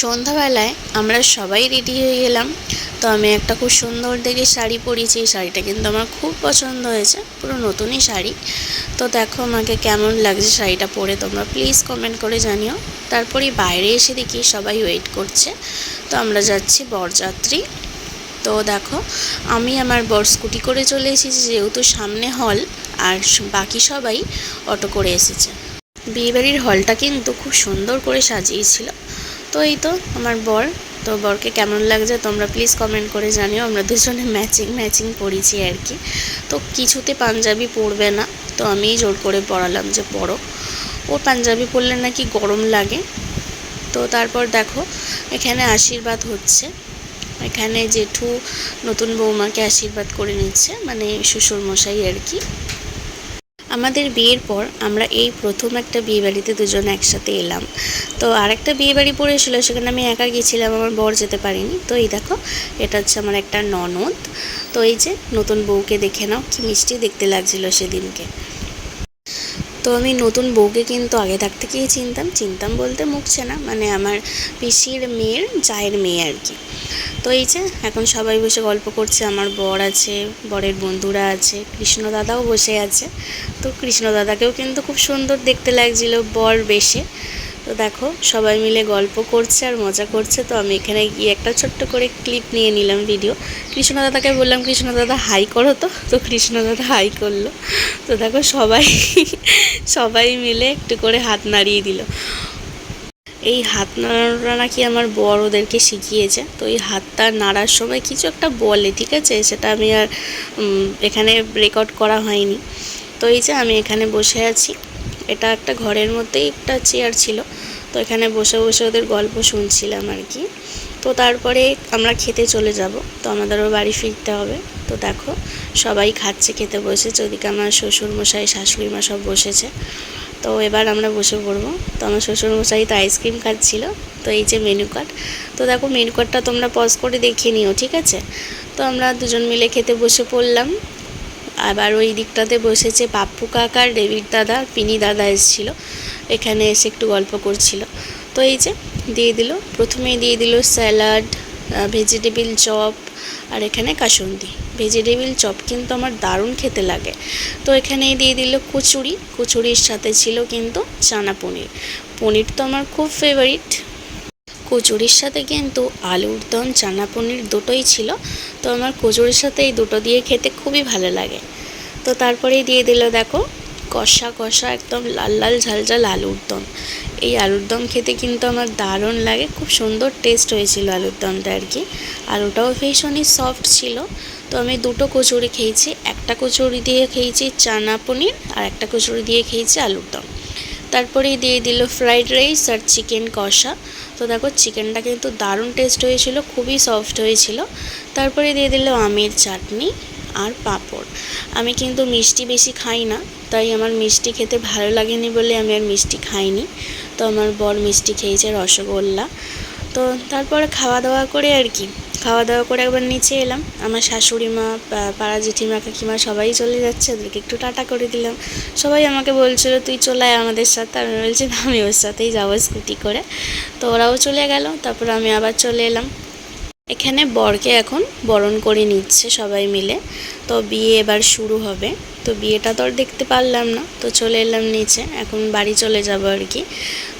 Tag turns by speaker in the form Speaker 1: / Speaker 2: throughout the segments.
Speaker 1: সন্ধ্যাবেলায় আমরা সবাই রেডি হয়ে গেলাম। তো আমি একটা খুব সুন্দর দেখে শাড়ি পরেছি। এই শাড়িটা কিন্তু আমার খুব পছন্দ হয়েছে। পুরো নতুনই শাড়ি। তো দেখো আমাকে কেমন লাগছে শাড়িটা পরে। তোমরা প্লিজ কমেন্ট করে জানিও। তারপরে বাইরে এসে দেখি সবাই ওয়েট করছে। তো আমরা যাচ্ছি বরযাত্রী। তো দেখো, আমি আমার বর স্কুটি করে চলে এসেছি যেহেতু সামনে হল আর বাকি সবাই অটো করে এসেছে। বিয়েবাড়ির হলটা কিন্তু খুব সুন্দর করে সাজিয়েছিল। তো এই তো, আমার বর। তো বরকে কেমন লাগছে তোমরা প্লিজ কমেন্ট করে জানিও। আমরা দুজনে ম্যাচিং ম্যাচিং পরেছি আর কি। তো কিছুতে পাঞ্জাবি পরবে না। তো আমিই জোর করে পড়ালাম যে পরো। ও পাঞ্জাবি পরলে নাকি গরম লাগে। তো তারপর দেখো, এখানে আশীর্বাদ হচ্ছে। এখানে জেঠু নতুন বৌমাকে আশীর্বাদ করে নিচ্ছে মানে শ্বশুর মশাই আর কি। আমাদের বিয়ের পর আমরা এই প্রথম একটা বিয়ে বাড়িতে দুজন একসাথে এলাম। তো আরেকটা বিয়ে বাড়ি পড়েছিল, সেখানে আমি একা গিয়েছিলাম, আমার বর যেতে পারিনি। তো এই দেখো, এটা হচ্ছে আমার একটা ননদ। তো এই যে, নতুন বউকে দেখে নাও, কি মিষ্টি দেখতে লাগছিল সেদিনকে। তো আমি নতুন বউকে কিন্তু আগে থাক থেকেই চিনতাম। চিনতাম বলতে মুখছে না মানে আমার পিসির মেয়ের জায়ের মেয়ে আর কি। তো এই যে, এখন সবাই বসে গল্প করছে, আমার বর আছে, বরের বন্ধুরা আছে, কৃষ্ণ দাদাও বসে আছে। তো কৃষ্ণ দাদাকেও কিন্তু খুব সুন্দর দেখতে লাগছিল বর বেশে। তো দেখো, সবাই মিলে গল্প করছে আর মজা করছে। তো আমি এখানে গিয়ে একটা ছোট্ট করে ক্লিপ নিয়ে নিলাম ভিডিও কৃষ্ণ দাদাকে বললাম কৃষ্ণ দাদা হাই করো তো। তো কৃষ্ণ দাদা হাই করল। তো দেখো, সবাই সবাই মিলে একটু করে হাত নাড়িয়ে দিল। এই হাত নাড়ানোটা নাকি আমার বড় ওদেরকে শিখিয়েছে। তো এই হাতটা নাড়ার সময় কিছু একটা বলে, ঠিক আছে? সেটা আমি আর এখানে রেকর্ড করা হয়নি। তো এই যে আমি এখানে বসে আছি। এটা একটা ঘরের মধ্যেই একটা চেয়ার ছিল। তো এখানে বসে বসে ওদের গল্প শুনছিলাম আর কি। তো তারপরে আমরা খেতে চলে যাব। তো আমাদেরও বাড়ি ফিরতে হবে। তো দেখো, সবাই খাচ্ছে, খেতে বসেছে। ওদিকে আমার শ্বশুর মশাই শাশুড়ি মা সব বসেছে। তো এবার আমরা বসে পড়ব। তো আমার শ্বশুরমশাই তো আইসক্রিম খাচ্ছিলো। তো এই যে মেনু কার্ড তো দেখো মেনু কার্ডটা তোমরা পজ করে দেখে নিও, ঠিক আছে? তো আমরা দুজন মিলে খেতে বসে পড়লাম। আবার ওই দিকটাতে বসেছে পাপ্পু কাকার, ডেভিড দাদা, পিনি দাদা এসেছিল। এখানে এসে একটু গল্প করছিল। তো এই যে, দিয়ে দিল। প্রথমেই দিয়ে দিল স্যালাড ভেজিটেবিল চপ আর এখানে কাসুন্দি। ভেজিটেবিল চপ কিন্তু আমার দারুণ খেতে লাগে। তো এখানে দিয়ে দিল কচুরি। কচুরির সাথে ছিল কিন্তু চানা পনির। পনির তো আমার খুব ফেভারিট কচুরির সাথে কিন্তু আলুর দম, চানা পনির দুটোই ছিল। তো আমার কচুরির সাথে এই দুটো দিয়ে খেতে খুবই ভালো লাগে। তো তারপরেই দিয়ে দিল, দেখো, কষা কষা একদম লাল লাল ঝাল ঝাল আলুর দম। এই আলুর দম খেতে কিন্তু আমার দারুণ লাগে। খুব সুন্দর টেস্ট হয়েছিল আলুর দমটা আর কি। আলুটাও ভীষণই সফট ছিল। তো আমি দুটো কচুরি খেয়েছি। একটা কচুরি দিয়ে খেয়েছি চানা পনির আর একটা কচুরি দিয়ে খেয়েছি আলুর দম। তারপরেই দিয়ে দিল ফ্রাইড রাইস আর চিকেন কষা। তো দেখো চিকেনটা কিন্তু দারুণ টেস্ট হয়েছিল, খুবই সফট হয়েছিল। তারপরে দিয়ে দিল আমের চাটনি আর পাঁপড়। আমি কিন্তু মিষ্টি বেশি খাই না, তাই আমার মিষ্টি খেতে ভালো লাগেনি বলে আমি আর মিষ্টি খাইনি। তো আমার বর মিষ্টি খেয়েছে রসগোল্লা। তো তারপরে খাওয়া দাওয়া করে আর কি। খাওয়া দাওয়া করে একবার নিচে এলাম। আমার শাশুড়ি মা পাড়া জেঠিমা, কাকিমা সবাই চলে যাচ্ছে। ওদেরকে একটু টাটা করে দিলাম। সবাই আমাকে বলছিল, তুই চলে আয় আমাদের সাথে। আমি বলছি আমি ওর সাথেই যাব স্কুটি করে। তো ওরাও চলে গেল। তারপর আমি আবার চলে এলাম। এখানে বরকে এখন বরণ করে নিচ্ছে সবাই মিলে। তো বিয়ে এবার শুরু হবে। তো বিয়েটা তো আর দেখতে পারলাম না। তো চলে এলাম নিচে। এখন বাড়ি চলে যাব আর কি।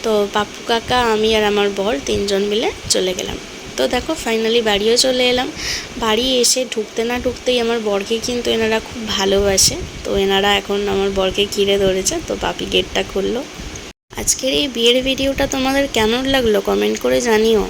Speaker 1: তো পাপ্পু কাকা, আমি আর আমার বর তিনজন মিলে চলে গেলাম। তো দেখো ফাইনালি বাড়িও চলে এলাম। বাড়ি এসে ঢুকতে না ঢুকতেই আমার বরকে কিন্তু এনারা খুব ভালোবাসে। তো এনারা এখন আমার বরকে কিরে ধরেছে, তো পাপি গেটটা খুললো। আজকের এই বিয়ের ভিডিওটা তোমাদের কেমন লাগল? কমেন্ট করে জানিও।